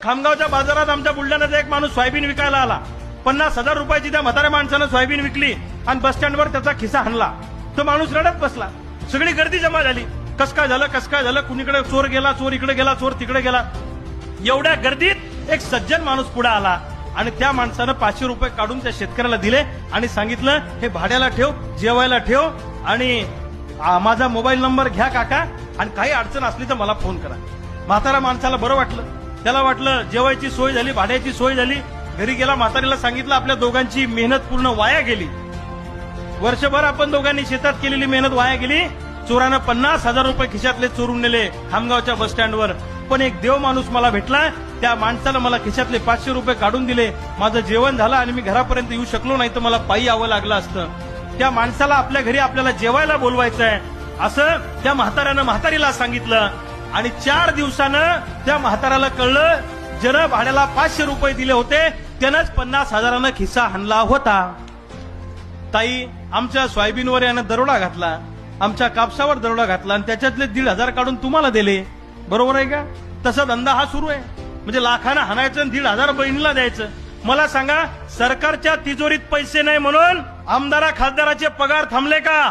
खामगावच्या बाजारात आमच्या बुलढाण्याचा एक माणूस सोयाबीन विकायला आला. पन्नास हजार रुपयाची त्या म्हाताऱ्या माणसानं सोयाबीन विकली आणि बस स्टँडवर त्याचा खिसा हाणला. तो माणूस रडत बसला. सगळी गर्दी जमा झाली. कस काय झालं कस काय झालं? कुणीकडे चोर गेला चोर इकडे गेला चोर तिकडे गेला? एवढ्या गर्दीत एक सज्जन माणूस पुढे आला आणि त्या माणसानं पाचशे रुपये काढून त्या शेतकऱ्याला दिले आणि सांगितलं हे भाड्याला ठेव जेवायला ठेव आणि माझा मोबाईल नंबर घ्या काका आणि काही अडचण असली तर मला फोन करा. म्हातारा माणसाला बरं वाटलं. त्याला वाटलं जेवायची सोय झाली भाड्याची सोय झाली. घरी गेला म्हातारीला सांगितलं आपल्या दोघांची मेहनत पूर्ण वाया गेली. वर्षभर आपण दोघांनी शेतात केलेली मेहनत वाया गेली. चोरानं पन्नास हजार रुपये खिशातले चोरून नेले खामगावच्या बस स्टँडवर. पण एक देव माणूस मला भेटला त्या माणसानं मला खिशातले पाचशे रुपये काढून दिले. माझं जेवण झालं आणि मी घरापर्यंत येऊ शकलो नाही तर मला पायी यावं लागलं असतं. त्या माणसाला आपल्या घरी आपल्याला जेवायला बोलवायचं आहे असं त्या म्हाताऱ्यानं म्हातारीला सांगितलं. आणि चार दिवसानं त्या म्हाताऱ्याला कळलं ज्यानं भाड्याला पाचशे रुपये दिले होते त्यानंच पन्नास हजारानं खिस्सा हाणला होता. ताई आमच्या सोयाबीनवर यानं दरोडा घातला आमच्या कापसावर दरोडा घातला आणि त्याच्यातले दीड हजार काढून तुम्हाला दिले. बरोबर आहे का? तसा धंदा हा सुरू आहे. म्हणजे लाखानं हाणायचं आणि दीड हजार बहिणीला द्यायचं. मला सांगा सरकारच्या तिजोरीत पैसे नाही म्हणून आमदारा खासदाराचे पगार थांबले का?